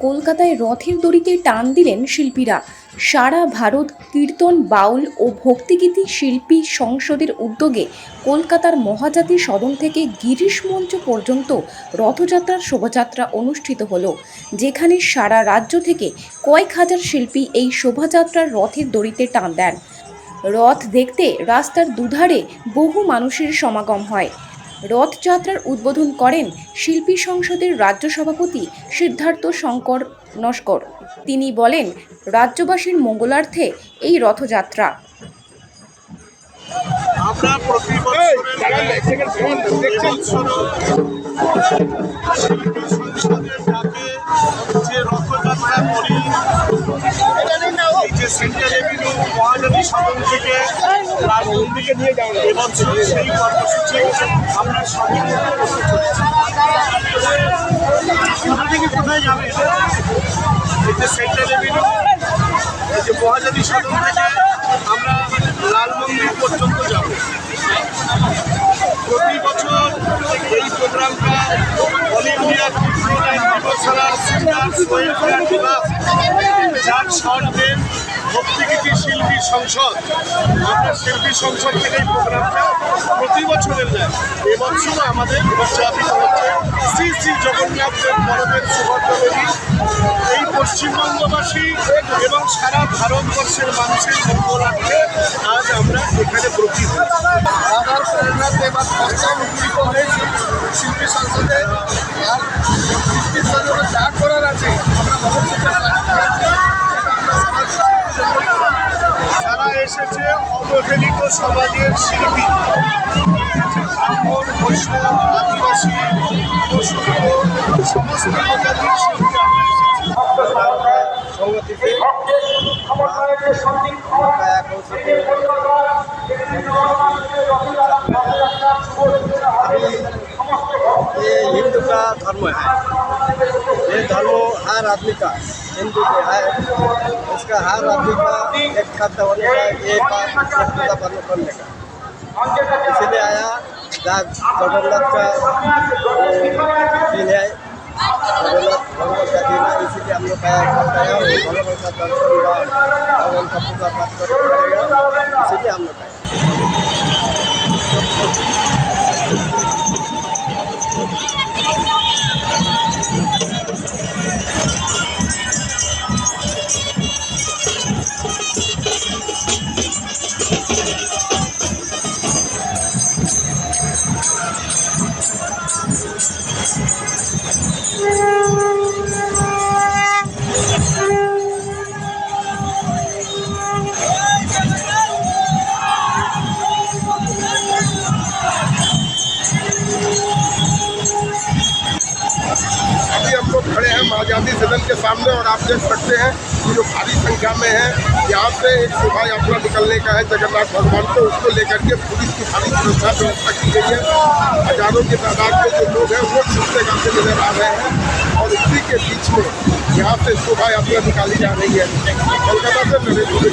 কলকাতায় রথের দড়িতে টান দিলেন শিল্পীরা। সারা ভারত কীর্তন, বাউল ও ভক্তিগীতি শিল্পী সংসদের উদ্যোগে কলকাতার মহাজাতি সদন থেকে গিরিশ মঞ্চ পর্যন্ত রথযাত্রার শোভাযাত্রা অনুষ্ঠিত হল, যেখানে সারা রাজ্য থেকে কয়েক হাজার শিল্পী এই শোভাযাত্রার রথের দড়িতে টান দেন। রথ দেখতে রাস্তার দুধারে বহু মানুষের সমাগম হয়। রথযাত্রার উদ্বোধন করেন শিল্পী সংসদের রাজ্য সভাপতি সিদ্ধার্থ শঙ্কর নস্কর। তিনি বলেন রাজ্যবাসীর মঙ্গলার্থে এই রথযাত্রা। আমরা প্রতি বছরের এবছরও শিল্পী সংসদের ডাকে যে রথযাত্রা করি যে সেন্ট্রাল এভিনিউ মহানদী সদন থেকে রাজমন্দিকে নিয়ে যাওয়া এবছর সেই কর্মসূচি আমরা সবাই কোথায় যাবে? যে সেন্ট্রাল এভিনিউ যে মহাজাতি সদন থেকে আমরা লাল মন্দির পর্যন্ত যাব। প্রতি বছর এই প্রোগ্রামটা অল ইন্ডিয়া কৃষ্ণনাথ দিবসারা সিঙ্গার সোহেল যার শর্ট ভক্তিগীতি শিল্পী সংসদ, আমরা শিল্পী সংসদ থেকে এই প্রোগ্রামটা প্রতি বছরের নেয় এবছরও আমাদের উদযাপিত হচ্ছে শ্রী শ্রী জগন্নাথ দেব বড়দের সুভদ্রদেবী এই পশ্চিমবঙ্গবাসী এবং সারা ভারতবর্ষের মানুষের মঙ্গলার্থে আজ আমরা এখানে ব্রতী এসেছে অবহেলিত সমাজের শিল্পী ব্রাহ্মণ বৈষ্ণব আদিবাসী পশুর সমস্ত প্রজাতির শিল্পী আমরা এসেছি। সংগতিতে ये हिंदू का धर्म है ये धर्म हर आदमी का हिंदू के है इसका हर आदमी का एक खाद्य होने का एक बात पूजा पालन करने का इसीलिए आया जहाँ जगन्नाथ का वो दिन है जगन्नाथ भगवान का दिन है इसीलिए हम लोग आया करते हैं और भगवान का दर्शन हुआ भगवान का पूजा पाठ करेगा इसीलिए हम लोग आए Thank you. आज़ादी सदन के सामने और आप देख सकते हैं कि जो भारी संख्या में है, यहाँ से एक शोभा यात्रा निकलने का है जगन्नाथ भगवान को। उसको लेकर के पुलिस की भारी सुरक्षा व्यवस्था की गई है। हज़ारों की तादाद में जो लोग हैं, वो छूटते गाते नज़र आ रहे हैं और इसी के बीच में यहाँ से शोभा यात्रा निकाली जा रही है। कोलकाता से नरेंद्र मोदी